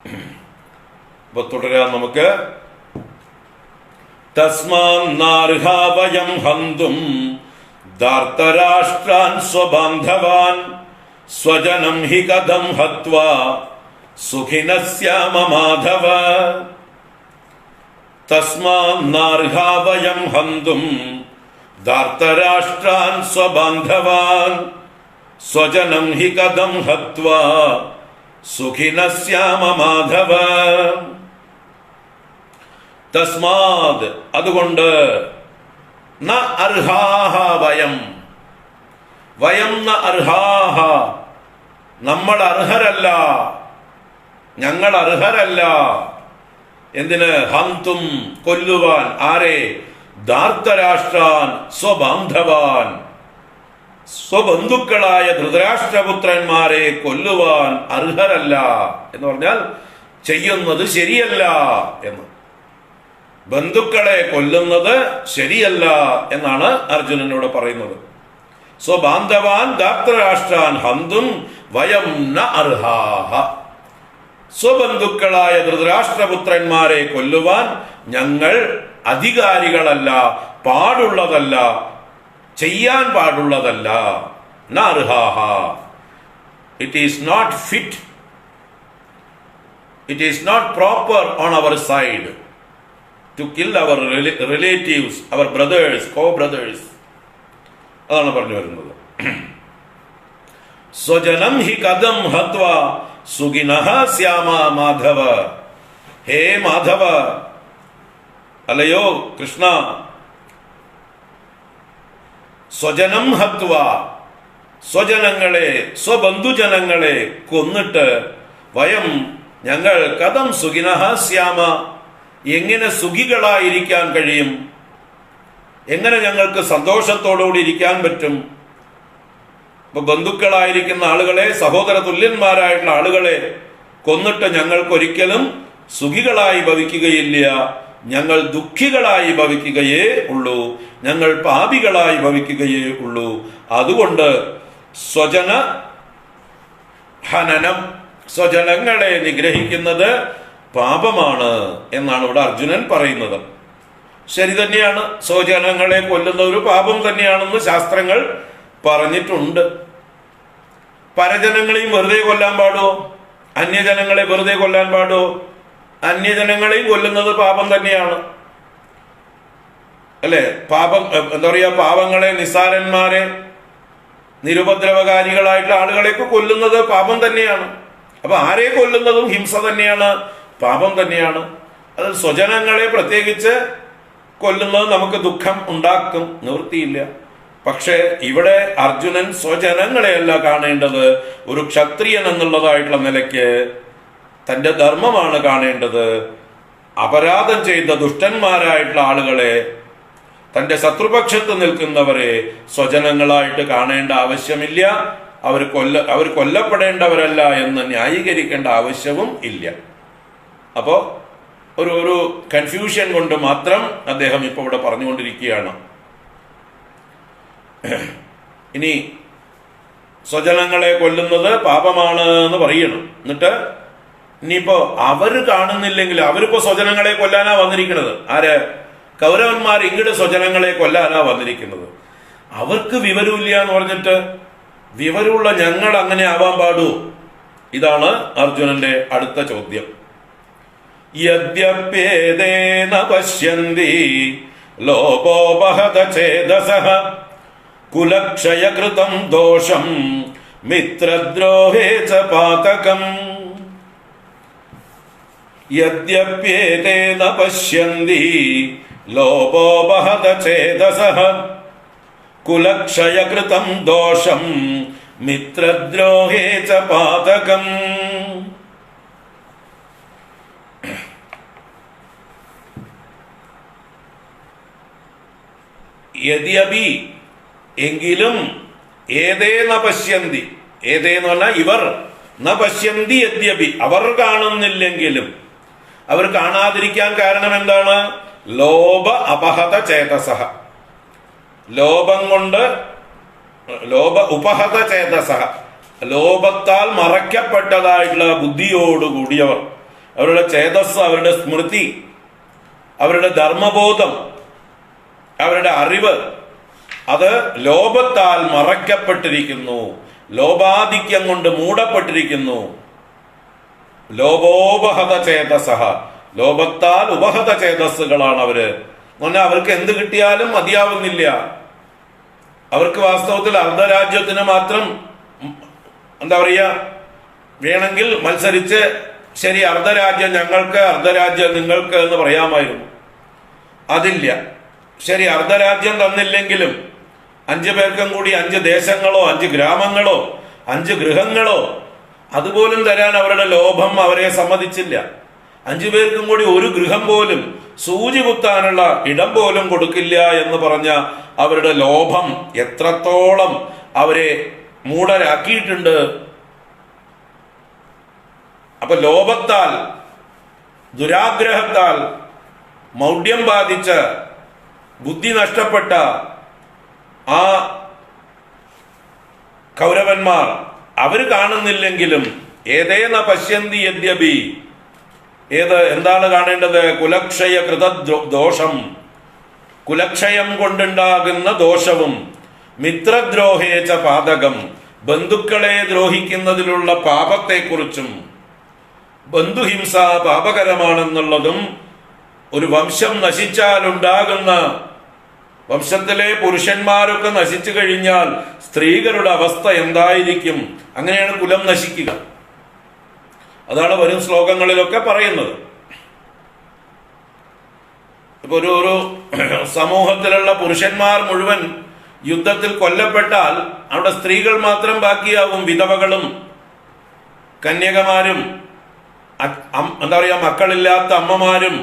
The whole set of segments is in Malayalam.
അപ്പൊ തുടരാം നമുക്ക് തസ്മാന്നർഹാവയം ഹന്തും ധാർത്തരാഷ്ട്രാൻ സ്വബാന്ധവാൻ സ്വജനം ഹി കഥം ഹത്വാ സുഖിനസ്യാമ മാധവ തസ്മാന്നർഹാവയം ഹന്തും ധാർത്തരാഷ്ട്രാൻ സ്വബാന്ധവാൻ സ്വജനം ഹി കഥം ഹത്വാ സുഖിനസ്യാമ മാധവ തസ്മാത് അതുകൊണ്ട് ന അർഹാഹ വയം. വയം ന അർഹാഹ. നമ്മൾ അർഹരല്ല. ഞങ്ങൾ അർഹരല്ല. എന്തിന്? ഹന്തും കൊല്ലുവാൻ. ആരെ? ധാർത്തരാഷ്ട്രാൻ സ്വബാന്ധവാൻ. സ്വബന്ധുക്കളായ ധൃതരാഷ്ട്രപുത്രന്മാരെ കൊല്ലുവാൻ അർഹരല്ല എന്ന് പറഞ്ഞാൽ ചെയ്യുന്നത് ശരിയല്ല എന്ന്. ബന്ധുക്കളെ കൊല്ലുന്നത് ശരിയല്ല എന്നാണ് അർജുനനോട് പറയുന്നത്. സ്വബാന്ധവാൻ ധാത്രരാഷ്ട്രാൻ ഹന്തും വയം ന അർഹാഹ. സ്വബന്ധുക്കളായ ധൃതരാഷ്ട്രപുത്രന്മാരെ കൊല്ലുവാൻ ഞങ്ങൾ അധികാരികളല്ല പാടുള്ളതല്ല ചെയ്യാൻ പാടുള്ളതല്ല. നർഹാഹ. It is not fit it is not proper on our side to kill our relatives our brothers co brothers അതാണ് പറഞ്ഞു വരുന്നത്. സ്വജനം ഹി കഥം ഹത്വ സുഖിനഃ ശ്യാമ മാധവ. ഹേ മാധവ. അല്ലയോ കൃഷ്ണ സ്വജനം ഹത്വ. സ്വജനങ്ങളെ സ്വബന്ധുജനങ്ങളെ കൊന്നിട്ട് വയം ഞങ്ങൾ കഥം സുഖിനഹ ശ്യാമ. എങ്ങനെ സുഖികളായിരിക്കാൻ കഴിയും? എങ്ങനെ ഞങ്ങൾക്ക് സന്തോഷത്തോടുകൂടി ഇരിക്കാൻ പറ്റും? ഇപ്പൊ ബന്ധുക്കളായിരിക്കുന്ന ആളുകളെ സഹോദര തുല്യന്മാരായിട്ടുള്ള ആളുകളെ കൊന്നിട്ട് ഞങ്ങൾക്കൊരിക്കലും സുഖികളായി ഭവിക്കുകയില്ല. ഞങ്ങൾ ദുഃഖികളായി ഭവിക്കുകയേ ഉള്ളൂ. ഞങ്ങൾ പാപികളായി ഭവിക്കുകയേ ഉള്ളൂ. അതുകൊണ്ട് സ്വജന ഹനനം സ്വജനങ്ങളെ നിഗ്രഹിക്കുന്നത് പാപമാണ് എന്നാണ് ഇവിടെ അർജുനൻ പറയുന്നത്. ശരി തന്നെയാണ്. സ്വജനങ്ങളെ കൊല്ലുന്ന ഒരു പാപം തന്നെയാണെന്ന് ശാസ്ത്രങ്ങൾ പറഞ്ഞിട്ടുണ്ട്. പരജനങ്ങളെയും വെറുതെ കൊല്ലാൻ പാടോ? അന്യജനങ്ങളെ വെറുതെ കൊല്ലാൻ പാടോ? അന്യജനങ്ങളെയും കൊല്ലുന്നത് പാപം തന്നെയാണ്. അല്ലെ? പാപം എന്താ പറയാ പാപങ്ങളെ നിസാരന്മാരെ നിരുപദ്രവകാരികളായിട്ടുള്ള ആളുകളെയൊക്കെ കൊല്ലുന്നത് പാപം തന്നെയാണ്. അപ്പൊ ആരെ കൊല്ലുന്നതും ഹിംസ തന്നെയാണ് പാപം തന്നെയാണ്. അത് സ്വജനങ്ങളെ പ്രത്യേകിച്ച് കൊല്ലുന്നത് നമുക്ക് ദുഃഖം ഉണ്ടാക്കും നിവൃത്തിയില്ല. പക്ഷേ ഇവിടെ അർജുനൻ സ്വജനങ്ങളെയല്ല കാണേണ്ടത് ഒരു ക്ഷത്രിയൻ എന്നുള്ളതായിട്ടുള്ള നിലയ്ക്ക് തന്റെ ധർമ്മമാണ് കാണേണ്ടത്. അപരാധം ചെയ്ത ദുഷ്ടന്മാരായിട്ടുള്ള ആളുകളെ തന്റെ ശത്രുപക്ഷത്ത് നിൽക്കുന്നവരെ സ്വജനങ്ങളായിട്ട് കാണേണ്ട ആവശ്യമില്ല. അവർ കൊല്ല അവർ കൊല്ലപ്പെടേണ്ടവരല്ല എന്ന് ന്യായീകരിക്കേണ്ട ആവശ്യവും ഇല്ല. അപ്പോ ഒരു ഒരു കൺഫ്യൂഷൻ കൊണ്ട് മാത്രം അദ്ദേഹം ഇപ്പോൾ ഇവിടെ പറഞ്ഞുകൊണ്ടിരിക്കുകയാണ്. ഇനി സ്വജനങ്ങളെ കൊല്ലുന്നത് പാപമാണ് എന്ന് പറയണം. എന്നിട്ട് ഇനിയിപ്പോ അവർ കാണുന്നില്ലെങ്കിൽ അവരിപ്പോ സ്വജനങ്ങളെ കൊല്ലാനാ വന്നിരിക്കുന്നത്. ആര്? കൗരവന്മാർ ഇങ്ങടെ സ്വജനങ്ങളെ കൊല്ലാനാ വന്നിരിക്കുന്നത്. അവർക്ക് വിവരമില്ല എന്ന് പറഞ്ഞിട്ട് വിവരമുള്ള ഞങ്ങൾ അങ്ങനെ ആവാൻ പാടൂ? ഇതാണ് അർജുനന്റെ അടുത്ത ചോദ്യം. യദ്യപ്യേതേന പശ്യന്തി ലോപോപഹത കുലക്ഷയകൃതം ദോഷം മിത്രദ്രോഹേ ച പാതകം. യദ്യപ്യേതേന പശ്യന്തി ലോപോപഹത ചേതസഃ കുലക്ഷയകൃതം ദോഷം മിത്രദ്രോഹേ ച പാതകം യദ്യപി എങ്കിലും ഏതേന പശ്യന്തി ഏതേന്ന് പറഞ്ഞാൽ ഇവർ ന പശ്യന്തി യദ്യപി അവർ കാണുന്നില്ലെങ്കിലും അവർ കാണാതിരിക്കാൻ കാരണം എന്താണ്? ലോഭ അപഹത ചേതസഹ. ലോഭം കൊണ്ട് ലോഭ ഉപഹത ചേതസഹ. ലോഭത്താൽ മറയ്ക്കപ്പെട്ടതായിട്ടുള്ള ബുദ്ധിയോടുകൂടിയവർ. അവരുടെ ചേതസ് അവരുടെ സ്മൃതി അവരുടെ ധർമ്മബോധം അവരുടെ അറിവ് അത് ലോപത്താൽ മറയ്ക്കപ്പെട്ടിരിക്കുന്നു. ലോപാധിക്യം കൊണ്ട് മൂടപ്പെട്ടിരിക്കുന്നു. ലോപോപഹത ചേതസഹ ലോപത്താൽ ഉപഹത ചേതസ്സുകളാണ് അവർ. എന്നാൽ അവർക്ക് എന്ത് കിട്ടിയാലും മതിയാവുന്നില്ല. അവർക്ക് വാസ്തവത്തിൽ അർദ്ധരാജ്യത്തിന് മാത്രം എന്താ പറയുക വേണമെങ്കിൽ മത്സരിച്ച് ശരി അർദ്ധരാജ്യം ഞങ്ങൾക്ക് അർദ്ധരാജ്യം നിങ്ങൾക്ക് എന്ന് പറയാമായിരുന്നു. അതില്ല. ശരി അർദ്ധരാജ്യം തന്നില്ലെങ്കിലും അഞ്ചു പേർക്കും കൂടി അഞ്ച് ദേശങ്ങളോ അഞ്ച് ഗ്രാമങ്ങളോ അഞ്ച് ഗൃഹങ്ങളോ അതുപോലും തരാൻ അവരുടെ ലോഭം അവരെ സമ്മതിച്ചില്ല. അഞ്ചു പേർക്കും കൂടി ഒരു ഗൃഹം പോലും സൂചി കുത്താനുള്ള ഇടം പോലും കൊടുക്കില്ല എന്ന് പറഞ്ഞ അവരുടെ ലോഭം എത്രത്തോളം അവരെ മൂടരാക്കിയിട്ടുണ്ട്. അപ്പൊ ലോഭത്താൽ ദുരാഗ്രഹത്താൽ മൗഢ്യം ബാധിച്ച ബുദ്ധി നഷ്ടപ്പെട്ട ആ കൗരവന്മാർ അവർ കാണുന്നില്ലെങ്കിലും ഏതേന പശ്യന്തി യദ്യപി ഏത് എന്താണ് കാണേണ്ടത്? കുലക്ഷയ കൃത ദോഷം. കുലക്ഷയം കൊണ്ടുണ്ടാകുന്ന ദോഷവും മിത്രദ്രോഹേച്ച പാതകം. ബന്ധുക്കളെ ദ്രോഹിക്കുന്നതിലുള്ള പാപത്തെക്കുറിച്ചും ബന്ധുഹിംസ പാപകരമാണെന്നുള്ളതും ഒരു വംശം നശിച്ചാലുണ്ടാകുന്ന വംശത്തിലെ പുരുഷന്മാരൊക്കെ നശിച്ചു കഴിഞ്ഞാൽ സ്ത്രീകളുടെ അവസ്ഥ എന്തായിരിക്കും? അങ്ങനെയാണ് കുലം നശിക്കുക. അതാണ് വരും ശ്ലോകങ്ങളിലൊക്കെ പറയുന്നത്. ഇപ്പൊ ഒരു ഒരു സമൂഹത്തിലുള്ള പുരുഷന്മാർ മുഴുവൻ യുദ്ധത്തിൽ കൊല്ലപ്പെട്ടാൽ അവിടെ സ്ത്രീകൾ മാത്രം ബാക്കിയാവും വിധവകളും കന്യകമാരും എന്താ പറയുക മക്കളില്ലാത്ത അമ്മമാരും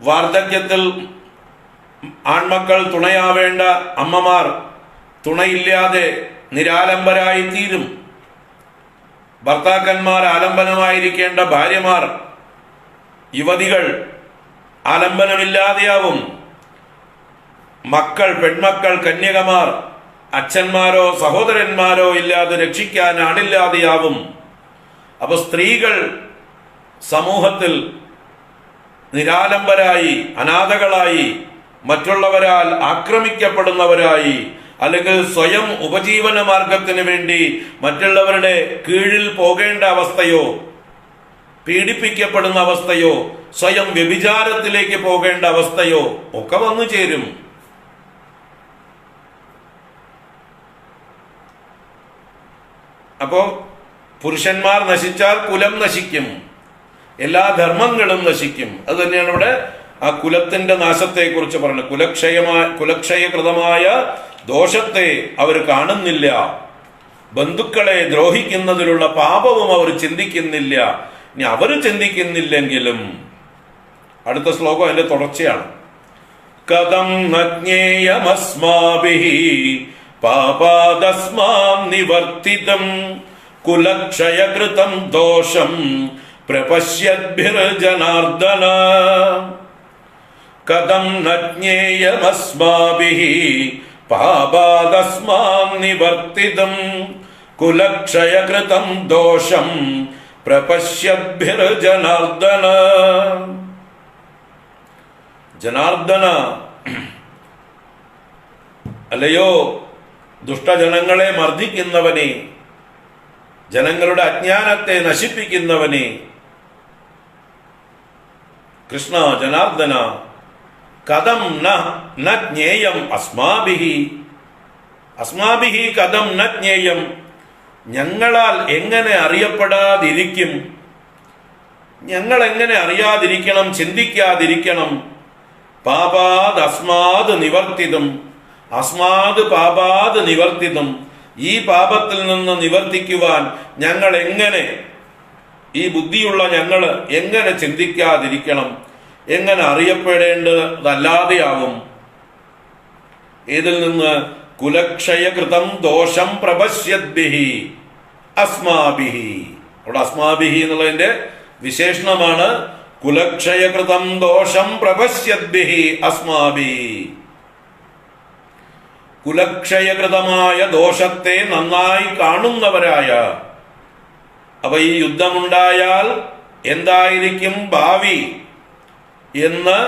വാർദ്ധക്യത്തിൽ ആൺമക്കൾ തുണയാവേണ്ട അമ്മമാർ തുണയില്ലാതെ നിരാലംബരായി തീരും. ഭർത്താക്കന്മാർ ആലംബനമായിരിക്കേണ്ട ഭാര്യമാർ യുവതികൾ ആലംബനമില്ലാതെയാവും. മക്കൾ പെൺമക്കൾ കന്യകമാർ അച്ഛന്മാരോ സഹോദരന്മാരോ ഇല്ലാതെ രക്ഷിക്കാൻ ആളില്ലാതെയാവും അപ്പൊ സ്ത്രീകൾ സമൂഹത്തിൽ നിരാലംബരായി അനാഥകളായി മറ്റുള്ളവരാൽ ആക്രമിക്കപ്പെടുന്നവരായി അല്ലെങ്കിൽ സ്വയം ഉപജീവന മാർഗത്തിന് വേണ്ടി മറ്റുള്ളവരുടെ കീഴിൽ പോകേണ്ട അവസ്ഥയോ പീഡിപ്പിക്കപ്പെടുന്ന അവസ്ഥയോ സ്വയം വ്യഭിചാരത്തിലേക്ക് പോകേണ്ട അവസ്ഥയോ ഒക്കെ വന്നു ചേരും. അപ്പോ പുരുഷന്മാർ നശിച്ചാൽ കുലം നശിക്കും. എല്ലാ ധർമ്മങ്ങളും നശിക്കും. അത് തന്നെയാണ് ഇവിടെ ആ കുലത്തിന്റെ നാശത്തെ കുറിച്ച് പറഞ്ഞു. കുലക്ഷയമായ കുലക്ഷയകൃതമായ ദോഷത്തെ അവർ കാണുന്നില്ല. ബന്ധുക്കളെ ദ്രോഹിക്കുന്നതിലുള്ള പാപവും അവർ ചിന്തിക്കുന്നില്ല. ഇനി അവർ ചിന്തിക്കുന്നില്ലെങ്കിലും അടുത്ത ശ്ലോകം അതിന്റെ തുടർച്ചയാണ്. കഥം നിവർത്തിതം കുലക്ഷയകൃതം ദോഷം പ്രപശ്യദ്ഭിർജനാർദ്ദന. കഥം നജ്ഞേയമസ്മാഭിः പാപാദസ്മാം നിവർത്തിതം കുലക്ഷയകൃതം ദോഷം പ്രപശ്യഭിർജനാർദ്ദന ജനാർദ്ദന അല്ലയോ? ദുഷ്ടജനങ്ങളെ മർദ്ദിക്കുന്നവനെ ജനങ്ങളുടെ അജ്ഞാനത്തെ നശിപ്പിക്കുന്നവനെ. കൃഷ്ണ ജനാർദ്ദന കഥം ന ജ്ഞേയം അസ്മാഭിഹി. അസ്മാഭിഹി കഥം ന ജ്ഞേയം. ഞങ്ങളാൽ എങ്ങനെ അറിയപ്പെടാതിരിക്കും? ഞങ്ങൾ എങ്ങനെ അറിയാതിരിക്കണം ചിന്തിക്കാതിരിക്കണം? പാപാത് അസ്മാത് നിവർത്തിതും. അസ്മാത് പാപാത് നിവർത്തിതും. ഈ പാപത്തിൽ നിന്ന് നിവർത്തിക്കുവാൻ ഞങ്ങൾ എങ്ങനെ ഈ ബുദ്ധിയുള്ള ഞങ്ങൾ എങ്ങനെ ചിന്തിക്കാതിരിക്കണം? എങ്ങനെ അറിയപ്പെടേണ്ടതല്ലാതെയാവും. ഇതിൽ നിന്ന് കുലക്ഷയകൃതം ദോഷം പ്രപശ്യദ്ഭിഹി അസ്മാഭിഹി അവിടെ അസ്മാഭിഹി എന്നുള്ളതിന്റെ വിശേഷണമാണ് കുലക്ഷയകൃതം ദോഷം പ്രപശ്യദ്ഭിഹി അസ്മാഭി കുലക്ഷയകൃതമായ ദോഷത്തെ നന്നായി കാണുന്നവരായ അപ്പൊ ഈ യുദ്ധമുണ്ടായാൽ എന്തായിരിക്കും ഭാവി? എന്ന്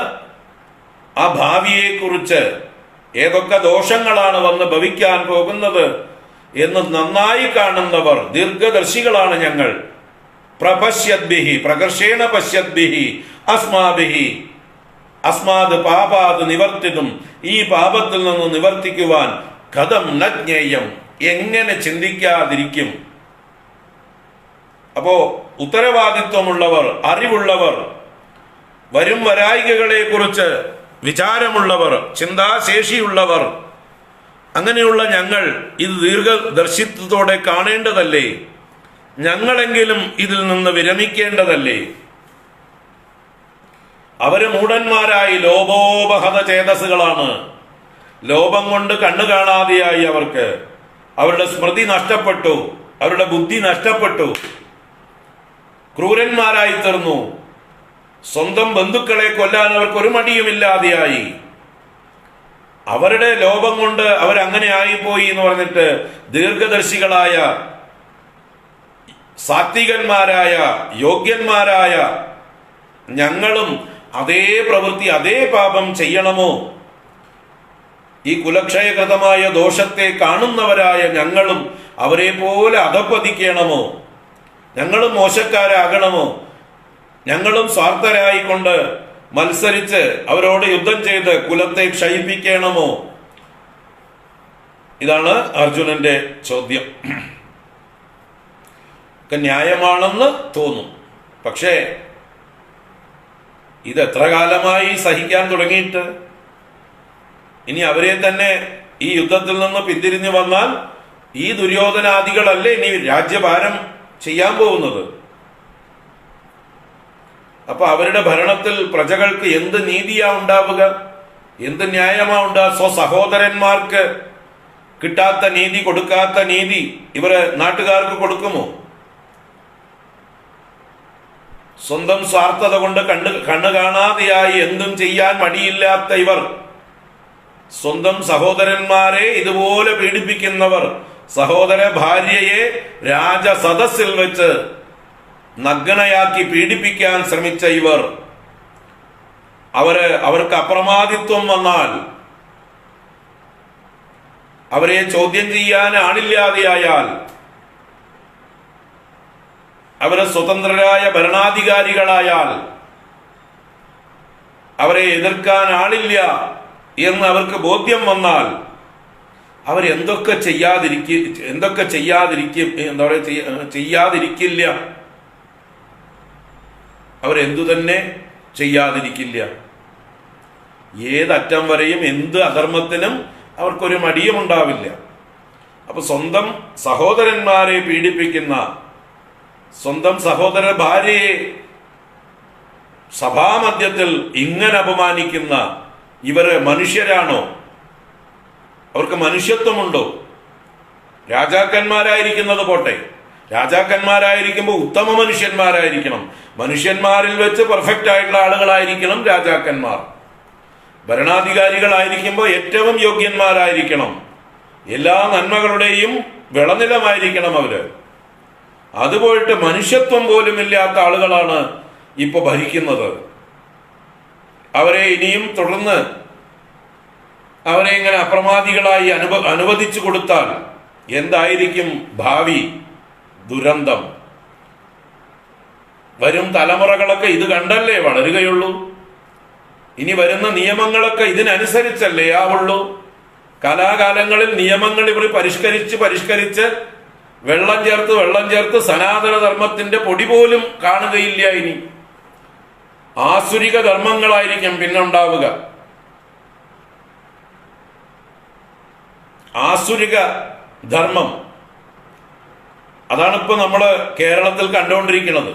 ആ ഭാവിയെക്കുറിച്ച് ഏതൊക്കെ ദോഷങ്ങളാണ് വന്ന് ഭവിക്കാൻ പോകുന്നത് എന്ന് നന്നായി കാണുന്നവർ ദീർഘദർശികളാണ് ഞങ്ങൾ. പ്രപശ്യദ്ഭിഹി പ്രകർഷേണ പശ്യദ്ഭിഹി അസ്മാഭിഹി അസ്മാത് പാപാത് നിവർത്തിതും ഈ പാപത്തിൽ നിന്ന് നിവർത്തിക്കുവാൻ കഥം നജ്ഞേയം എങ്ങനെ ചിന്തിക്കാതിരിക്കും? അപ്പോ ഉത്തരവാദിത്വമുള്ളവർ അറിവുള്ളവർ വരും വരായികകളെ കുറിച്ച് വിചാരമുള്ളവർ ചിന്താശേഷിയുള്ളവർ. അങ്ങനെയുള്ള ഞങ്ങൾ ഇത് ദീർഘദർശിത്വത്തോടെ കാണേണ്ടതല്ലേ? ഞങ്ങളെങ്കിലും ഇതിൽ നിന്ന് വിരമിക്കേണ്ടതല്ലേ? അവർ മൂടന്മാരായി ലോപോപഹത ചേതസ്സുകളാണ്. ലോപം കൊണ്ട് കണ്ണു കാണാതെയായി അവർക്ക്. അവരുടെ സ്മൃതി നഷ്ടപ്പെട്ടു. അവരുടെ ബുദ്ധി നഷ്ടപ്പെട്ടു. ക്രൂരന്മാരായി തീർന്നു. സ്വന്തം ബന്ധുക്കളെ കൊല്ലാൻ അവർക്ക് ഒരു മടിയുമില്ലാതെയായി അവരുടെ ലോപം കൊണ്ട് അവരങ്ങനെ ആയിപ്പോയി എന്ന് പറഞ്ഞിട്ട് ദീർഘദർശികളായ സാത്വികന്മാരായ യോഗ്യന്മാരായ ഞങ്ങളും അതേ പ്രവൃത്തി അതേ പാപം ചെയ്യണമോ? ഈ കുലക്ഷയകൃതമായ ദോഷത്തെ കാണുന്നവരായ ഞങ്ങളും അവരെ പോലെ അധപ്പതിക്കണമോ ഞങ്ങളും മോശക്കാരാകണമോ? ഞങ്ങളും സ്വാർത്ഥരായിക്കൊണ്ട് മത്സരിച്ച് അവരോട് യുദ്ധം ചെയ്ത് കുലത്തെ ക്ഷയിപ്പിക്കണമോ? ഇതാണ് അർജുനന്റെ ചോദ്യം. ഒക്കെ ന്യായമാണെന്ന് തോന്നും. പക്ഷേ ഇത് എത്ര കാലമായി സഹിക്കാൻ തുടങ്ങിയിട്ട്? ഇനി അവരെ തന്നെ ഈ യുദ്ധത്തിൽ നിന്ന് പിന്തിരിഞ്ഞു വന്നാൽ ഈ ദുര്യോധനാദികളല്ലേ ഇനി രാജ്യഭാരം ചെയ്യാൻ പോകുന്നത്? അപ്പൊ അവരുടെ ഭരണത്തിൽ പ്രജകൾക്ക് എന്ത് നീതിയാ ഉണ്ടാവുക? എന്ത് ന്യായമാ ഉണ്ടാ? സ്വ സഹോദരന്മാർക്ക് കിട്ടാത്ത നീതി കൊടുക്കാത്ത നീതി ഇവർ നാട്ടുകാർക്ക് കൊടുക്കുമോ? സ്വന്തം സ്വാർത്ഥത കൊണ്ട് കണ്ണ് കണ്ണു കാണാതെയായി എന്തും ചെയ്യാൻ മടിയില്ലാത്ത ഇവർ. സ്വന്തം സഹോദരന്മാരെ ഇതുപോലെ പീഡിപ്പിക്കുന്നവർ. സഹോദര ഭാര്യയെ രാജസദസ്സിൽ വെച്ച് നഗ്നയാക്കി പീഡിപ്പിക്കാൻ ശ്രമിച്ച ഇവർ അവർ അവർക്ക് അപ്രമാദിത്വം വന്നാൽ അവരെ ചോദ്യം ചെയ്യാൻ ആളില്ലാതെയായാൽ അവരെ സ്വതന്ത്രരായ ഭരണാധികാരികളായാൽ അവരെ എതിർക്കാൻ ആളില്ല എന്ന് അവർക്ക് ബോധ്യം വന്നാൽ അവരെന്തൊക്കെ ചെയ്യാതിരിക്കും എന്തൊക്കെ ചെയ്യാതിരിക്കും എന്താ പറയുക ചെയ്യാതിരിക്കില്ല. അവരെന്തു തന്നെ ചെയ്യാതിരിക്കില്ല. ഏതറ്റം വരെയും എന്ത് അധർമ്മത്തിനും അവർക്കൊരു മടിയും ഉണ്ടാവില്ല. അപ്പൊ സ്വന്തം സഹോദരന്മാരെ പീഡിപ്പിക്കുന്ന സ്വന്തം സഹോദര ഭാര്യയെ സഭാമധ്യത്തിൽ ഇങ്ങനെ അപമാനിക്കുന്ന ഇവർ മനുഷ്യരാണോ? അവർക്ക് മനുഷ്യത്വമുണ്ടോ? രാജാക്കന്മാരായിരിക്കുന്നത് പോട്ടെ. രാജാക്കന്മാരായിരിക്കുമ്പോൾ ഉത്തമ മനുഷ്യന്മാരായിരിക്കണം. മനുഷ്യന്മാരിൽ വെച്ച് പെർഫെക്റ്റ് ആയിട്ടുള്ള ആളുകളായിരിക്കണം രാജാക്കന്മാർ. ഭരണാധികാരികളായിരിക്കുമ്പോൾ ഏറ്റവും യോഗ്യന്മാരായിരിക്കണം. എല്ലാ നന്മകളുടെയും വിളനിലമായിരിക്കണം അവർ. അതുപോയിട്ട് മനുഷ്യത്വം പോലും ഇല്ലാത്ത ആളുകളാണ് ഇപ്പൊ ഭരിക്കുന്നത്. അവരെ ഇനിയും തുടർന്ന് അവരെ ഇങ്ങനെ അപ്രമാദികളായി അനുവ അനുവദിച്ചു കൊടുത്താൽ എന്തായിരിക്കും ഭാവി? ദുരന്തം. വരും തലമുറകളൊക്കെ ഇത് കണ്ടല്ലേ വളരുകയുള്ളൂ. ഇനി വരുന്ന നിയമങ്ങളൊക്കെ ഇതിനനുസരിച്ചല്ലേ ആവുള്ളൂ. കലാകാലങ്ങളിൽ നിയമങ്ങൾ ഇവർ പരിഷ്കരിച്ച് പരിഷ്കരിച്ച് വെള്ളം ചേർത്ത് വെള്ളം ചേർത്ത് സനാതന ധർമ്മത്തിന്റെ പൊടി പോലും കാണുകയില്ല ഇനി. ആസുരിക ധർമ്മങ്ങളായിരിക്കും പിന്നുണ്ടാവുക. ആസുരിക ധർമ്മം അതാണ് ഇപ്പൊ നമ്മൾ കേരളത്തിൽ കണ്ടുകൊണ്ടിരിക്കുന്നത്.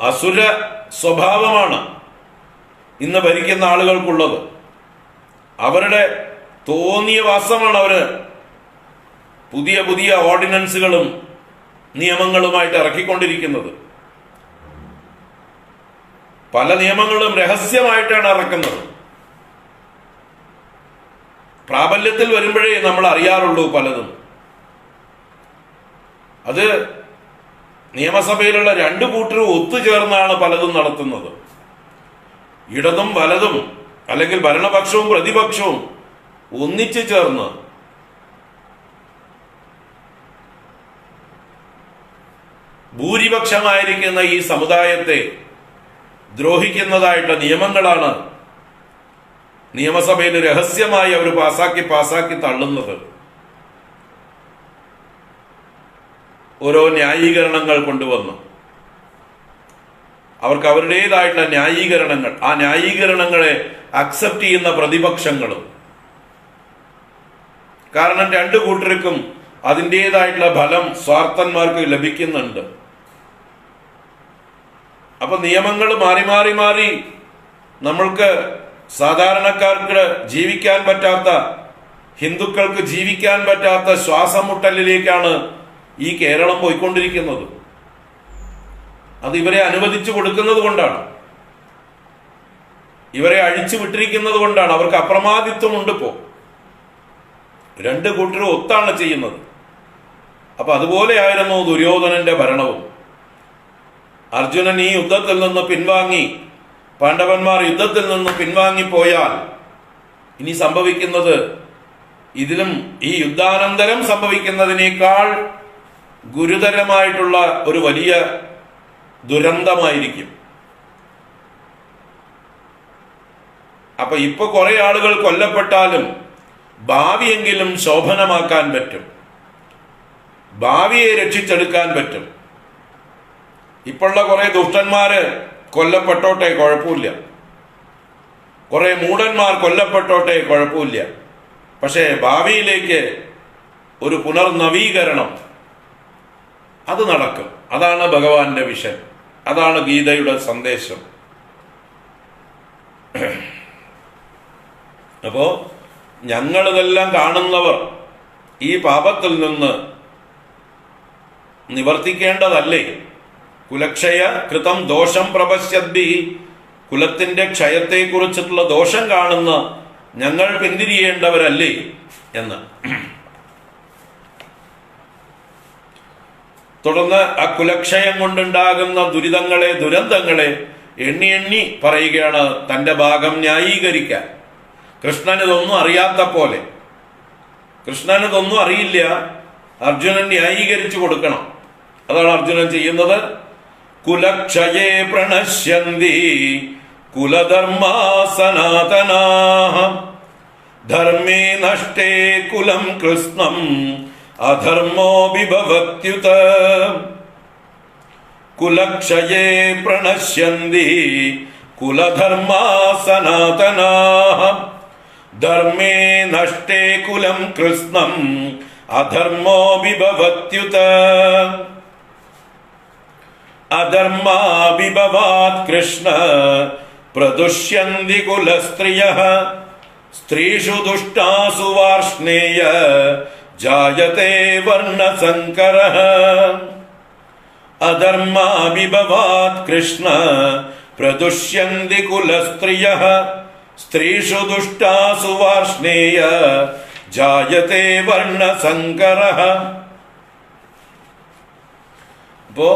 അസുര സ്വഭാവമാണ് ഇന്ന് ഭരിക്കുന്ന ആളുകൾക്കുള്ളത്. അവരുടെ തോന്നിയ വാസമാണ് അവർ പുതിയ പുതിയ ഓർഡിനൻസുകളും നിയമങ്ങളുമായിട്ട് ഇറക്കിക്കൊണ്ടിരിക്കുന്നത്. പല നിയമങ്ങളും രഹസ്യമായിട്ടാണ് ഇറക്കുന്നത്. പ്രാബല്യത്തിൽ വരുമ്പോഴേ നമ്മൾ അറിയാറുള്ളൂ പലതും. അത് നിയമസഭയിലുള്ള രണ്ടു കൂട്ടരും ഒത്തുചേർന്നാണ് പലതും നടത്തുന്നത്. ഇടതും വലതും അല്ലെങ്കിൽ ഭരണപക്ഷവും പ്രതിപക്ഷവും ഒന്നിച്ചു ചേർന്ന് ഭൂരിപക്ഷമായിരിക്കുന്ന ഈ സമുദായത്തെ ദ്രോഹിക്കുന്നതായിട്ട് നിയമങ്ങളാണ് നിയമസഭയിൽ രഹസ്യമായി അവർ പാസാക്കി പാസാക്കി തള്ളുന്നത്. ഓരോ ന്യായീകരണങ്ങൾ കൊണ്ടുവന്നു. അവർക്ക് അവരുടേതായിട്ടുള്ള ന്യായീകരണങ്ങൾ. ആ ന്യായീകരണങ്ങളെ അക്സെപ്റ്റ് ചെയ്യുന്ന പ്രതിപക്ഷങ്ങളും. കാരണം രണ്ടു കൂട്ടർക്കും അതിന്റെതായിട്ടുള്ള ഫലം സ്വാർത്ഥന്മാർക്ക് ലഭിക്കുന്നുണ്ട്. അപ്പൊ നിയമങ്ങൾ മാറി മാറി മാറി നമ്മൾക്ക് സാധാരണക്കാർക്ക് ജീവിക്കാൻ പറ്റാത്ത ഹിന്ദുക്കൾക്ക് ജീവിക്കാൻ പറ്റാത്ത ശ്വാസം മുട്ടലിലേക്കാണ് ഈ കേരളം പോയിക്കൊണ്ടിരിക്കുന്നത്. അത് ഇവരെ അനുവദിച്ചു കൊടുക്കുന്നത് കൊണ്ടാണ്. ഇവരെ അഴിച്ചു വിട്ടിരിക്കുന്നത് കൊണ്ടാണ്. അവർക്ക് അപ്രമാദിത്വമുണ്ട് ഇപ്പോ. രണ്ട് കൂട്ടരും ഒത്താണ് ചെയ്യുന്നത്. അപ്പൊ അതുപോലെയായിരുന്നു ദുര്യോധനന്റെ ഭരണവും. അർജുനൻ ഈ യുദ്ധത്തിൽ നിന്ന് പിൻവാങ്ങി പാണ്ഡവന്മാർ യുദ്ധത്തിൽ നിന്ന് പിൻവാങ്ങിപ്പോയാൽ ഇനി സംഭവിക്കുന്നത് ഇതിലും ഈ യുദ്ധാനന്തരം സംഭവിക്കുന്നതിനേക്കാൾ ഗുരുതരമായിട്ടുള്ള ഒരു വലിയ ദുരന്തമായിരിക്കും. അപ്പൊ ഇപ്പൊ കുറെ ആളുകൾ കൊല്ലപ്പെട്ടാലും ഭാവിയെങ്കിലും ശോഭനമാക്കാൻ പറ്റും. ഭാവിയെ രക്ഷിച്ചെടുക്കാൻ പറ്റും. ഇപ്പോഴുള്ള കുറെ ദുഷ്ടന്മാര് കൊല്ലപ്പെട്ടോട്ടെ കുഴപ്പമില്ല. കുറെ മൂടന്മാർ കൊല്ലപ്പെട്ടോട്ടെ കുഴപ്പമില്ല. പക്ഷേ ഭാവിയിലേക്ക് ഒരു പുനർനവീകരണം അത് നടക്കും. അതാണ് ഭഗവാന്റെ വിഷൻ. അതാണ് ഗീതയുടെ സന്ദേശം. അപ്പോ ഞങ്ങളിതെല്ലാം കാണുന്നവർ ഈ പാപത്തിൽ നിന്ന് നിവർത്തിക്കേണ്ടതല്ലേ? കുലക്ഷയ കൃതം ദോഷം പ്രപശ്യദ്ഭി. കുലത്തിന്റെ ക്ഷയത്തെ കുറിച്ചിട്ടുള്ള ദോഷം കാണുന്ന ഞങ്ങൾ പിന്തിരിയേണ്ടവരല്ലേ എന്ന്. തുടർന്ന് ആ കുലക്ഷയം കൊണ്ടുണ്ടാകുന്ന ദുരിതങ്ങളെ ദുരന്തങ്ങളെ എണ്ണി എണ്ണി പറയുകയാണ് തന്റെ ഭാഗം ന്യായീകരിക്കാൻ. കൃഷ്ണൻ ഇതൊന്നും അറിയാത്ത പോലെ. കൃഷ്ണൻ ഇതൊന്നും അറിയില്ല. അർജുനൻ ന്യായീകരിച്ചു കൊടുക്കണം. അതാണ് അർജുനൻ ചെയ്യുന്നത്. കുലക്ഷയേ പ്രണശ്യന്തി കുലധർമാ സനാതനാ ധർമ്മേ നഷ്ടേ കുലം കൃഷ്ണം അധർമ്മോ വിഭവത്യുത കുലക്ഷയേ പ്രണശ്യന്തി കുലധർമാ സനാതനാ ധർമ്മേ നഷ്ടേ കുലം കൃഷ്ണം അധർമ്മോ വിഭവത്യുത അധർമാവിഭവാത് കൃഷ്ണ പ്രദുഷ്യന്തി കുലസ്ത്രിയ സ്ത്രീഷു ദുഷ്ടാസു വാർഷ്ണേയ ജായത്തെ വർണസങ്കര അധർമാവിഭവാത് കൃഷ്ണ പ്രദുഷ്യന്തി കുലസ്ത്രിയ സ്ത്രീഷു ദുഷ്ടാസു വാർഷ്ണേയ ജായത്തെ വർണസങ്കര അപ്പോ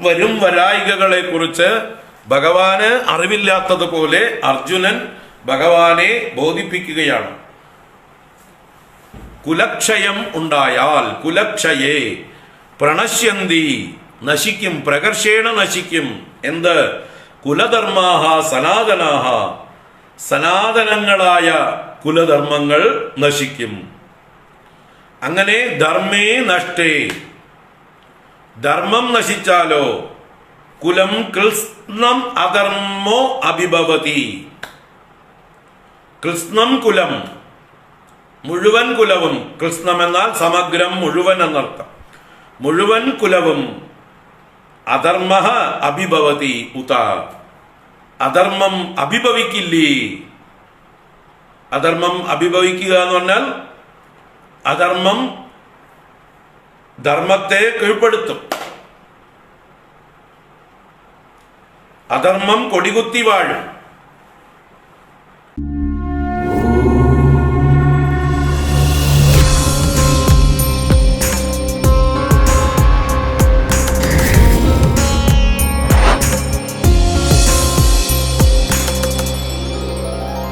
വരും വരായികകളെ കുറിച്ച് ഭഗവാന് അറിവില്ലാത്തതുപോലെ അർജുനൻ ഭഗവാനെ ബോധിപ്പിക്കുകയാണ്. കുലക്ഷയം ഉണ്ടായാൽ കുലക്ഷയെ പ്രണശ്യന്തി നശിക്കും പ്രകർഷേണ നശിക്കും. എന്ത്? കുലധർമാഹ സനാതനാഹ. സനാതനങ്ങളായ കുലധർമ്മങ്ങൾ നശിക്കും. അങ്ങനെ ധർമ്മേ നഷ്ടേ. ധർമ്മം നശിച്ചാലോ? കുലം കൃത്സ്നം അധർമ്മോ അഭിഭവതി. കൃത്സ്നം കുലം. മുഴുവൻ കുലവും കൃഷ്ണം എന്നാൽ സമഗ്രം മുഴുവൻ എന്നർത്ഥം. മുഴുവൻ കുലവും അധർമ്മ അഭിഭവതി ഉത. അധർമ്മം അഭിഭവിക്കില്ലേ? അധർമ്മം അഭിഭവിക്കുക എന്ന് പറഞ്ഞാൽ അധർമ്മം ധർമ്മത്തെ കീഴ്പ്പെടുത്തും. അധർമ്മം കൊടികുത്തി വാഴും.